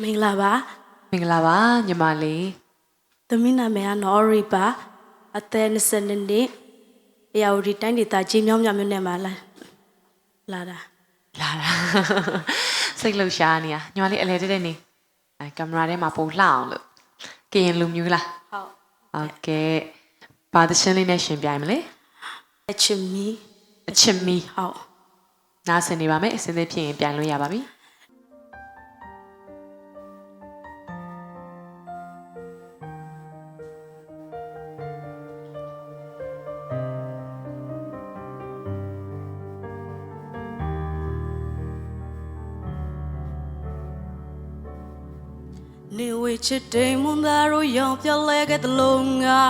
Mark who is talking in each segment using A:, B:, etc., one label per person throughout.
A: မင်္ဂလာပါ
B: မင်္ဂလာပါညီမလေး
A: သမီးနာမည်ကနော်ရီပါအသက်20နှစ်အရာဝတီတိုင်းဒေသကြီးမြောင်းမြမြို့နယ်မှာလာလာတာ
B: လာတာစိတ်လှုပ်ရှားနေရညီမလေးအလဲတက်တဲ့နေအဲကင်မရာထဲမှာပုံလှအောင်လို့ကရင်လူမျိုးလား
A: ဟုတ်
B: ဟုတ်ကဲ့ဘာသချင်းလေးနဲ့ရှင်ပြိုင်မလဲ
A: အချစ်မီ
B: အချစ်မီ
A: ဟုတ်
B: နားဆင်နေပါမယ်အစင်းသေးဖြစ်ရင်ပြိုင်လို့ရပါပြီ
A: နေဝေချစ်တိမ်မွန်သားတို့ရောင်ပြောလဲခဲ့တဲ့လုံငါ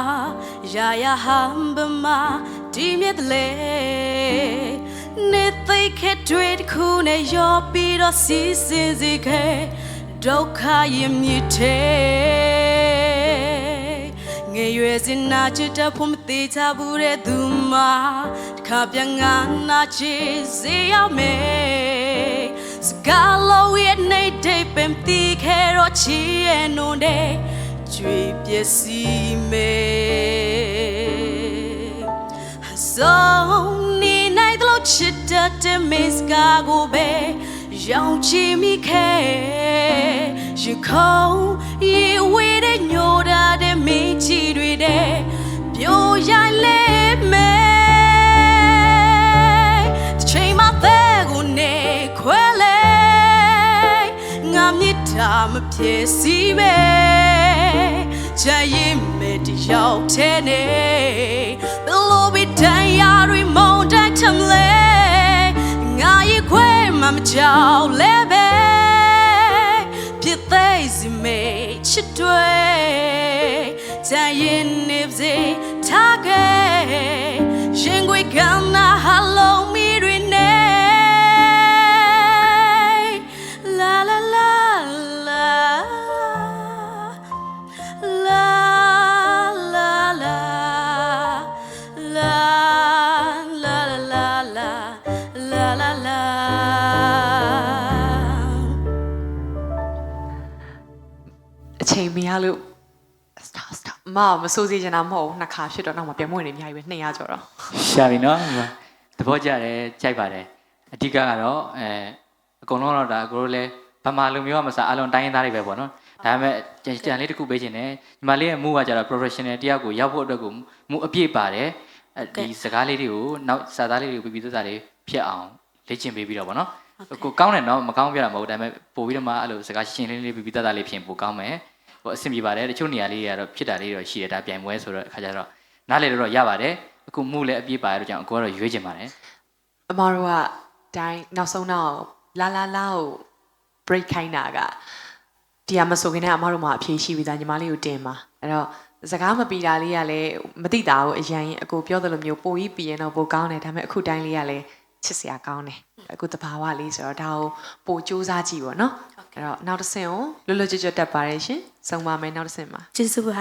A: ရာရာဟမ်ဘမဒီမြစ်လေနေသိခဲ့တွေတစ်ခုနဲ့ရောပြီးတော့စီးစင်စီခဲ့ဒုက္ခရင်မြစ်တဲ့ငယ်ရွယ်စင်နာချစ်တဲ့ဖို့မသေးချဘူးတဲ့သူမတစ်ခါပြန်ငါနာချစ်စေရမယ် စကားလုံးရဲ့နေတိတ်ပင်တီးခဲတော့ချီရဲ့နုံတဲ့ကျွေပျက်စီးမယ်ဆုံးနေနိုင်တဲ့လို့ချစ်တဲ့မစ်ကာကိုပဲရောင်ချီမိခဲရခုံးရေဝေးတဲ့ညို တာမဖြစ်စီပဲချာရင်မဲ့တယောက်ထဲနေဘလို့ဘီတန်ရာတွေမုန်တိုင်းထမလဲငါရဲ့ခွဲမှမကြောက်လဲပဲဖြစ်သေးစီမေချစ်တွေချာရင်နေစေထားခဲ့ရင်ခွေကနာဟာလုံး
B: ချိန်မရလို့ stop stop မအောင်မစိုးစေချင်တာမဟုတ်ဘူးနှစ်ခါဖြစ်တော့နောက်မှပြန်မဝင်နေအများကြီးပဲ200ကျော်တော့
C: ရှာပြီနော်ဒီမှာသဘောကျတယ်ကြိုက်ပါတယ်အဓိကကတော့အဲအကုန်လုံးတော့ဒါကိုတို့လည်းဗမာလူမျိုးကမစားအလုံးတိုင်းရင်းသားတွေပဲပေါ့နော်ဒါပေမဲ့ကြံကြံလေးတစ်ခုပေးခြင်းနဲ့ညီမလေးရဲ့မူကကျတော့ professional တယောက်ကိုရောက်ဖို့အတွက်ကိုမူအပြည့်ပါတယ်အဲဒီစကားလေးတွေကိုနောက်စာသားလေးတွေကိုပြီးပြီးသက်သာလေးဖြစ်အောင်လေ့ကျင့်ပေးပြီးတော့ပေါ့နော်ကိုကောင်းတယ်နော်မကောင်းပြတာမဟုတ်ဒါပေမဲ့ပို့ပြီးတော့မှအဲ့လိုစကားရှင်းရှင်းလေးလေးပြီးပြီးသက်သာလေးဖြစ်ရင်ပိုကောင်းမယ် ဟိုအဆင်ပြေပါတယ်တချို့နေရာလေးတွေကတော့ဖြစ်တာလေးတော့ရှိတယ်ဒါပြိုင်ပွဲဆိုတော့အခါကျတော့နားလေတော့ရပါတယ်အခုမူလည်းအပြည့်ပါရတော့ကြောင့်အကိုကတော့ရွေးချင်ပါတယ်
B: အမတို့ကတိုင်းနောက်ဆုံးတော့လာလာလာကို break ခိုင်းတာကတရားမဆိုခင်နဲ့အမတို့မှာအဖြေရှိပြီးသားညီမလေးကိုတင်ပါအဲ့တော့စကားမပီတာလေးကလည်းမသိတာကိုအရင်အကိုပြောသလိုမျိုးပိုပြီးပီရင်တော့ပိုကောင်းတယ်ဒါပေမဲ့အခုတိုင်းလေးကလည်းချစ်စရာကောင်းတယ်အခုတဘာဝလေးဆိုတော့ဒါကိုပိုစူးစမ်းကြည့်ပါနော် အဲ့တော့နောက်တစ်ဆင့်ကိုလွတ်လွတ်ကျွတ်ကျွတ်တက်ပါတယ်ရှင်ဆုံးပါမယ်နောက်တစ်ဆင့်မှာ
A: ကျေးဇူးပါ